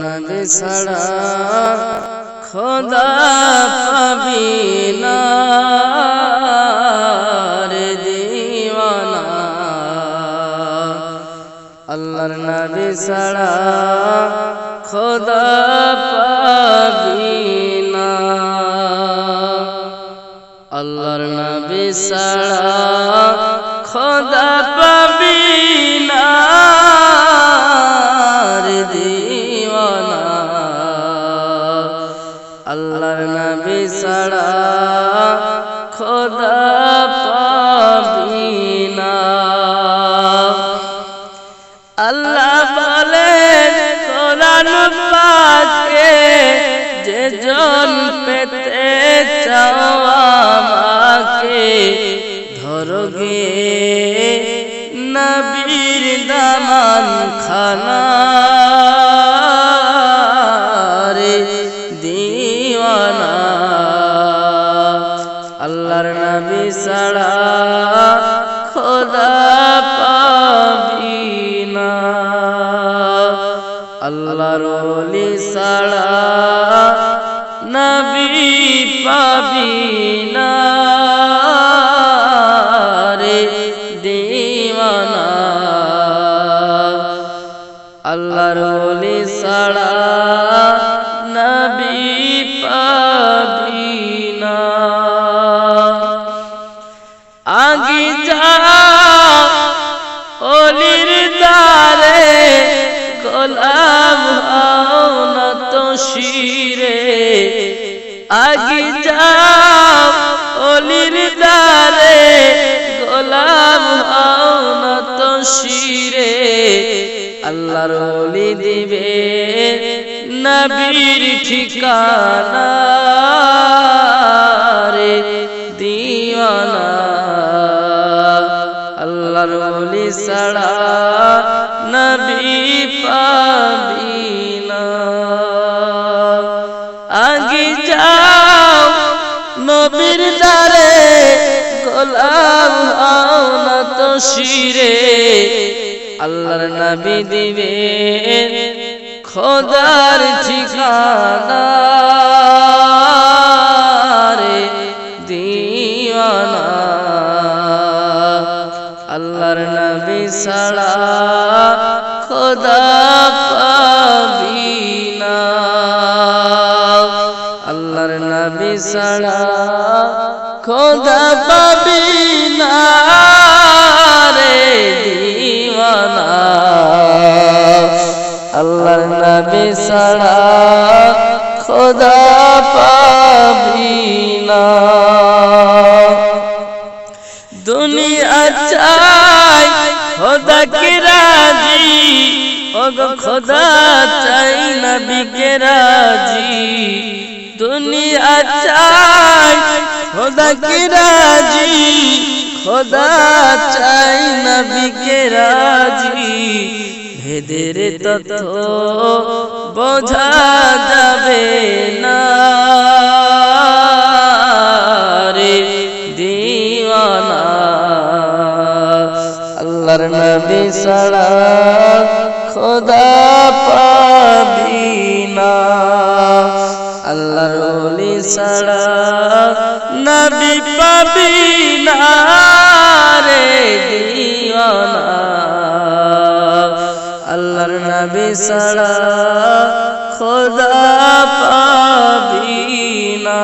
নবী ছাড়া খোদা পাবি না। রে দিওয়ানা। আল্লাহর নবী ছাড়া খোদা পাবি না। আল্লাহর নবী ছাড়া খোদা পাবি আল্লাহর নবী ছাড়া খোদা পাবি না। আল্লাহ বলেন কোরআন পাকে যে জন পেতে চাও আমাকে ধরো গিয়ে নবীর দামান খানা ছাড়া খোদা পাবি না আল্লাহর ওলি ছাড়া নবী পাবি না রে দিওয়ানা। আল্লাহর ওলি ছাড়া আগে যাও অলির দ্বারে গোলাম হও তো শিরে। আল্লাহর অলি দিবে নবীর ঠিকানা রে দিওয়ানা। আল্লাহর ওলি ছাড়া নবী পাবি যাও নবীর দ্বারে গোলাম না তো শিরে। আল্লাহর নবী দিবে খোদার ঠিকানা। দিওয়ানা। আল্লাহর নবী ছাড়া খোদা পাবি না। নবী ছাড়া খোদা পাবি না রে দিওয়ানা। আল্লাহর নবী ছাড়া খোদা পাবি না দুনিয়া চাই খোদা কে রাজি। ওগো খোদা চাই নবী কে রাজি। দুনিয়া চাই খোদা কে রাজি? খোদা চাই নবী কে রাজি। ভেদের তথ্য বোঝা যাবে না। রে দিওয়ানা। আল্লাহর নবী খোদা নবী পাবি না রে দিওয়ানা। আল্লাহর নবী ছাড়া খোদা পাবি না